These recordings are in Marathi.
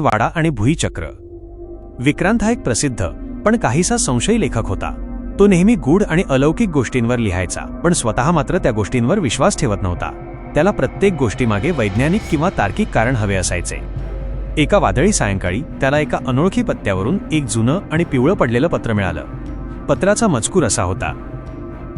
वाडा आणि भुईचक्र. विक्रांत हा एक प्रसिद्ध पण काहीसा संशयी लेखक होता. तो नेहमी गूढ आणि अलौकिक गोष्टींवर लिहायचा पण स्वतः मात्र त्या गोष्टींवर विश्वास ठेवत नव्हता. त्याला प्रत्येक गोष्टीमागे वैज्ञानिक किंवा तार्किक कारण हवे असायचे. एका वादळी सायंकाळी त्याला एका अनोळखी पत्त्यावरून एक जुनं आणि पिवळं पडलेलं पत्र मिळालं. पत्राचा मजकूर असा होता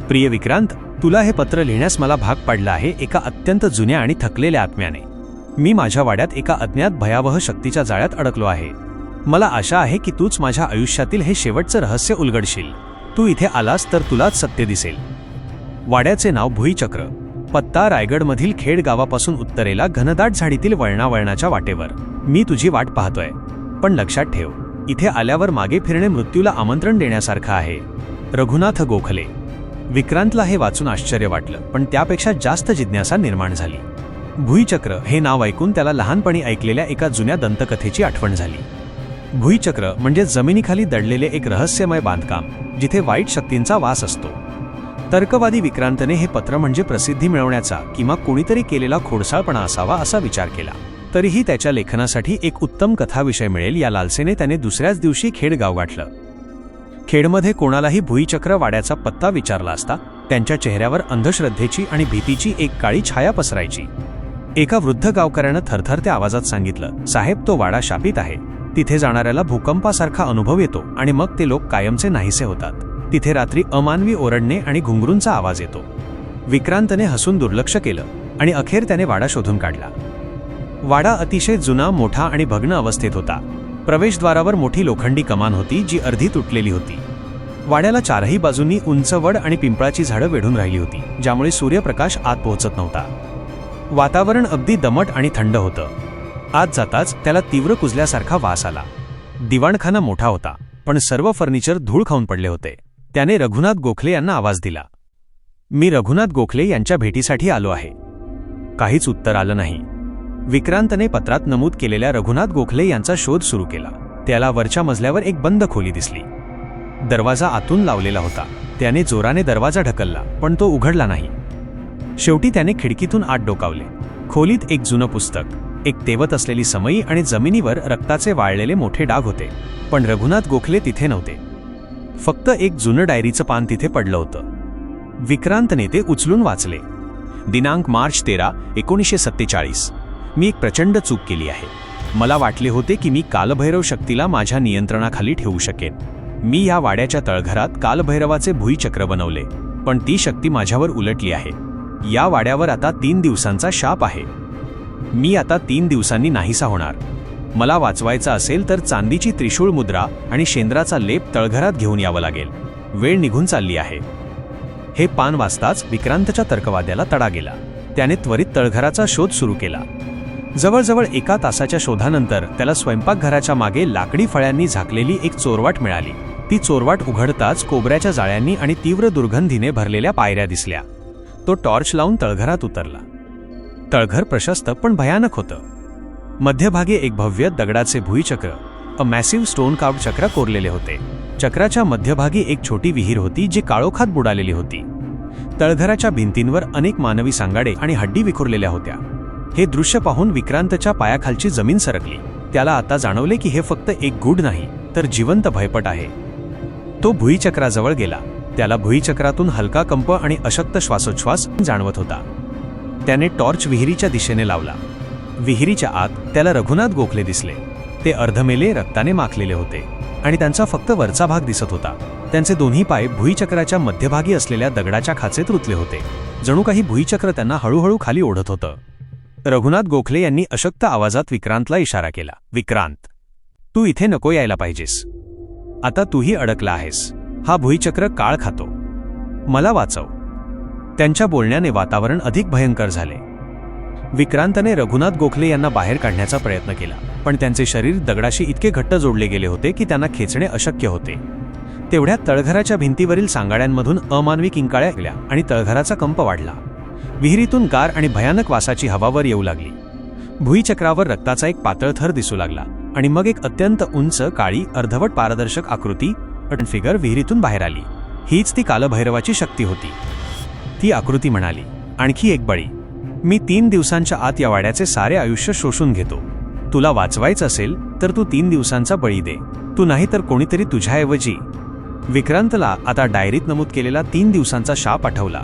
प्रिय विक्रांत तुला हे पत्र लिहिण्यास मला भाग पाडला आहे एका अत्यंत जुन्या आणि थकलेल्या आत्म्याने. मी माझ्या वाड्यात एका अज्ञात भयावह शक्तीच्या जाळ्यात अडकलो आहे. मला आशा आहे की तूच माझ्या आयुष्यातील हे शेवटचं रहस्य उलगडशील. तू इथे आलास तर तुलाच सत्य दिसेल. वाड्याचे नाव भुईचक्र. पत्ता रायगडमधील खेड गावापासून उत्तरेला घनदाट झाडीतील वळणावळणाच्या वाटेवर. मी तुझी वाट पाहतोय. पण लक्षात ठेव इथे आल्यावर मागे फिरणे मृत्यूला आमंत्रण देण्यासारखं आहे. रघुनाथ गोखले. विक्रांतला हे वाचून आश्चर्य वाटलं पण त्यापेक्षा जास्त जिज्ञासा निर्माण झाली. भुईचक्र हे नाव ऐकून त्याला लहानपणी ऐकलेल्या एका जुन्या दंतकथेची आठवण झाली. भुईचक्र म्हणजे जमिनीखाली दडलेले एक रहस्यमय बांधकाम जिथे वाईट शक्तींचा वास असतो. तर्कवादी विक्रांतने हे पत्र म्हणजे प्रसिद्धी मिळवण्याचा किंवा कोणीतरी केलेला खोडसाळपणा असावा असा विचार केला. तरीही त्याच्या लेखनासाठी एक उत्तम कथाविषय मिळेल या लालसेने त्याने दुसऱ्याच दिवशी खेड गाव गाठलं. खेडमध्ये कोणालाही भुईचक्र वाड्याचा पत्ता विचारला असता त्यांच्या चेहऱ्यावर अंधश्रद्धेची आणि भीतीची एक काळी छाया पसरायची. एका वृद्ध गावकऱ्यानं थरथरत्या आवाजात सांगितलं साहेब तो वाडा शापित आहे. तिथे जाणाऱ्याला भूकंपासारखा अनुभव येतो आणि मग ते लोक कायमचे नाहीसे होतात. तिथे रात्री अमानवी ओरडणे आणि घुंगरूंचा आवाज येतो. विक्रांतने हसून दुर्लक्ष केलं आणि अखेर त्याने वाडा शोधून काढला. वाडा अतिशय जुना मोठा आणि भग्न अवस्थेत होता. प्रवेशद्वारावर मोठी लोखंडी कमान होती जी अर्धी तुटलेली होती. वाड्याला चारही बाजूंनी उंच वड आणि पिंपळाची झाडं वेढून राहिली होती ज्यामुळे सूर्यप्रकाश आत पोहोचत नव्हता. वातावरण अगदी दमट आणि थंड होतं. आत जाताच त्याला तीव्र कुजल्यासारखा वास आला. दिवाणखाना मोठा होता पण सर्व फर्निचर धूळ खाऊन पडले होते. त्याने रघुनाथ गोखले यांना आवाज दिला. मी रघुनाथ गोखले यांच्या भेटीसाठी आलो आहे. काहीच उत्तर आलं नाही. विक्रांतने पत्रात नमूद केलेल्या रघुनाथ गोखले यांचा शोध सुरू केला. त्याला वरच्या मजल्यावर एक बंद खोली दिसली. दरवाजा आतून लावलेला होता. त्याने जोराने दरवाजा ढकलला पण तो उघडला नाही. शेवटी त्याने खिडकीतून आत डोकावले. खोलीत एक जुनं पुस्तक एक तेवत असलेली समई आणि जमिनीवर रक्ताचे वाळलेले मोठे डाग होते पण रघुनाथ गोखले तिथे नव्हते. फक्त एक जुनं डायरीचं पान तिथे पडलं होतं. विक्रांतने ते उचलून वाचले. दिनांक मार्च तेरा एकोणीसशे सत्तेचाळीस. मी एक प्रचंड चूक केली आहे. मला वाटले होते की मी कालभैरव शक्तीला माझ्या नियंत्रणाखाली ठेवू शकेन. मी या वाड्याच्या तळघरात कालभैरवाचे भुईचक्र बनवले पण ती शक्ती माझ्यावर उलटली आहे. या वाड्यावर आता तीन दिवसांचा शाप आहे. मी आता तीन दिवसांनी नाहीसा होणार. मला वाचवायचा असेल तर चांदीची त्रिशूळ मुद्रा आणि शेंद्राचा लेप तळघरात घेऊन यावं लागेल. वेळ निघून चालली आहे. हे पान वाचताच विक्रांतच्या तर्कवाद्याला तडा गेला. त्याने त्वरित तळघराचा शोध सुरू केला. जवळजवळ एका तासाच्या शोधानंतर त्याला स्वयंपाकघराच्या मागे लाकडी फळ्यांनी झाकलेली एक चोरवाट मिळाली. ती चोरवाट उघडताच कोबऱ्याच्या जाळ्यांनी आणि तीव्र दुर्गंधीने भरलेल्या पायऱ्या दिसल्या. तो टॉर्च लावून तळघरात उतरला. तळघर प्रशस्त पण भयानक होतं. मध्यभागी एक भव्य दगडाचे भुईचक्र अ मॅसिव्ह स्टोन कार्ड चक्र कोरलेले होते. चक्राच्या मध्यभागी एक छोटी विहीर होती जी काळोखात बुडालेली होती. तळघराच्या भिंतींवर अनेक मानवी सांगाडे आणि हड्डी विखुरलेल्या होत्या. हे दृश्य पाहून विक्रांतच्या पायाखालची जमीन सरकली. त्याला आता जाणवले की हे फक्त एक गूढ नाही तर जिवंत भयपट आहे. तो भुईचक्राजवळ गेला. त्याला भुईचक्रातून हलका कंप आणि अशक्त श्वासोच्छ्वास जाणवत होता. त्याने टॉर्च विहिरीच्या दिशेने लावला. विहिरीच्या आत त्याला रघुनाथ गोखले दिसले. ते अर्धमेले रक्ताने माखलेले होते आणि त्यांचा फक्त वरचा भाग दिसत होता. त्यांचे दोन्ही पाय भुईचक्राच्या मध्यभागी असलेल्या दगडाच्या खाचेत रुतले होते. जणू काही भुईचक्र त्यांना हळूहळू खाली ओढत होतं. रघुनाथ गोखले यांनी अशक्त आवाजात विक्रांतला इशारा केला. विक्रांत तू इथे नको यायला पाहिजेस. आता तूही अडकला आहेस. हा भुईचक्र काळ खातो. मला वाचव. त्यांच्या बोलण्याने वातावरण अधिक भयंकर झाले. विक्रांतने रघुनाथ गोखले यांना बाहेर काढण्याचा प्रयत्न केला पण त्यांचे शरीर दगडाशी इतके घट्ट जोडले गेले होते की त्यांना खेचणे अशक्य होते. तेवढ्या तळघराच्या भिंतीवरील सांगाड्यांमधून अमानवी किंकाळ्या गेल्या आणि तळघराचा कंप वाढला. विहिरीतून गार आणि भयानक वासाची हवावर येऊ लागली. भुईचक्रावर रक्ताचा एक पातळ थर दिसू लागला आणि मग एक अत्यंत उंच काळी अर्धवट पारदर्शक आकृती फिगर विहिरीतून बाहेर आली. हीच ती कालभैरवाची शक्ती होती. ती आकृती म्हणाली आणखी एक बळी. मी तीन दिवसांच्या आत या वाड्याचे सारे आयुष्य शोषून घेतो. तुला वाचवायचं असेल तर तू तीन दिवसांचा बळी दे. तू नाही तर कोणीतरी तुझ्याऐवजी. विक्रांतला आता डायरीत नमूद केलेला तीन दिवसांचा शाप आठवला.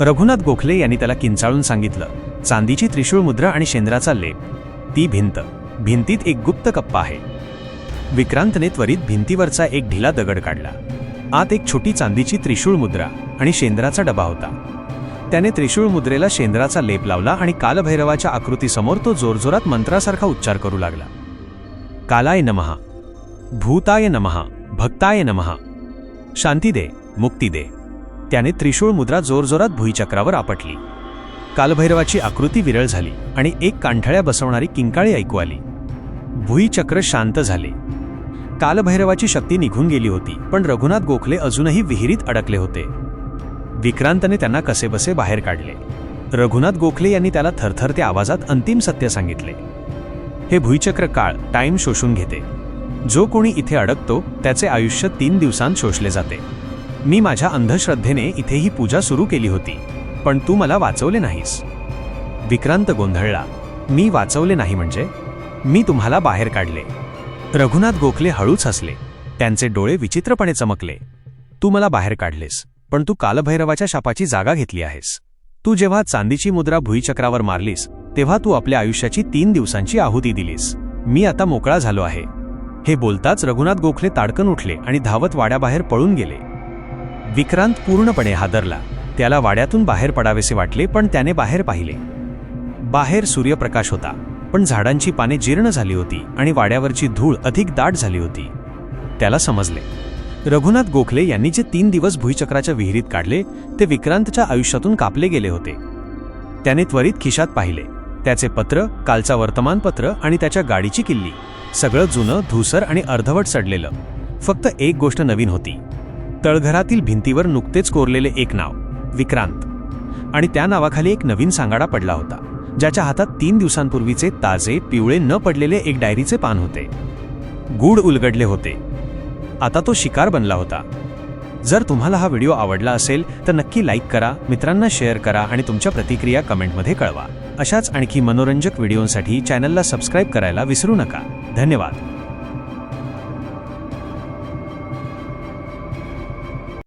रघुनाथ गोखले यांनी त्याला किंचाळून सांगितलं चांदीची त्रिशूळ मुद्रा आणि शेंद्राचा लेप. ती भिंत. भिंतीत एक गुप्त कप्पा आहे. विक्रांतने त्वरित भिंतीवरचा एक ढिला दगड काढला. आत एक छोटी चांदीची त्रिशूळ मुद्रा आणि शेंद्राचा डबा होता. त्याने त्रिशूळ मुद्रेला शेंद्राचा लेप लावला आणि कालभैरवाच्या आकृतीसमोर तो जोरजोरात मंत्रासारखा उच्चार करू लागला. कालाय नमहा भूताय नमहा भक्ताय नमहा शांती दे मुक्ती दे. त्याने त्रिशूळ मुद्रा जोरजोरात भुईचक्रावर आपटली. कालभैरवाची आकृती विरळ झाली आणि एक कांठळ्या बसवणारी किंकाळी ऐकू आली. भुईचक्र शांत झाले. कालभैरवाची शक्ती निघून गेली होती पण रघुनाथ गोखले अजूनही विहिरीत अडकले होते. विक्रांतने त्यांना कसेबसे बाहेर काढले. रघुनाथ गोखले यांनी त्याला थरथरत्या आवाजात अंतिम सत्य सांगितले. हे भुईचक्र काळ टाईम शोषून घेते. जो कोणी इथे अडकतो त्याचे आयुष्य तीन दिवसांत शोषले जाते. मी माझ्या अंधश्रद्धेने इथे ही पूजा सुरू केली होती पण तू मला वाचवले नाहीस. विक्रांत गोंधळला. मी वाचवले नाही म्हणजे? मी तुम्हाला बाहेर काढले. रघुनाथ गोखले हळूच हसले. त्यांचे डोळे विचित्रपणे चमकले. तू मला बाहेर काढलेस पण तू कालभैरवाच्या शापाची जागा घेतली आहेस. तू जेव्हा चांदीची मुद्रा भुईचक्रावर मारलीस तेव्हा तू आपल्या आयुष्याची तीन दिवसांची आहुती दिलीस. मी आता मोकळा झालो आहे. हे बोलताच रघुनाथ गोखले ताडकन उठले आणि धावत वाड्याबाहेर पळून गेले. विक्रांत पूर्णपणे हादरला. त्याला वाड्यातून बाहेर पडावेसे वाटले पण त्याने बाहेर पाहिले. बाहेर सूर्यप्रकाश होता. पण झाडांची पाने जीर्ण झाली होती आणि वाड्यावरची धूळ अधिक दाट झाली होती. त्याला समजले. रघुनाथ गोखले यांनी जे तीन दिवस भुईचक्राच्या विहिरीत काढले ते विक्रांतच्या आयुष्यातून कापले गेले होते. त्याने त्वरित खिशात पाहिले. त्याचे पत्र कालचा वर्तमानपत्र आणि त्याच्या गाडीची किल्ली. सगळं जुनं धुसर आणि अर्धवट सडलेलं. फक्त एक गोष्ट नवीन होती. तळघरातील भिंतीवर नुकतेच कोरलेले एक नाव विक्रांत. आणि त्या नावाखाली एक नवीन सांगाडा पडला होता. ज्याच्या हातात तीन दिवसांपूर्वीचे ताजे पिवळे न पडलेले एक डायरीचे पान होते. गूढ उलगडले होते. आता तो शिकार बनला होता. जर तुम्हाला हा व्हिडिओ आवडला असेल तर नक्की लाईक करा मित्रांना शेअर करा आणि तुमच्या प्रतिक्रिया कमेंटमध्ये कळवा. अशाच आणखी मनोरंजक व्हिडिओंसाठी चॅनलला सबस्क्राईब करायला विसरू नका. धन्यवाद.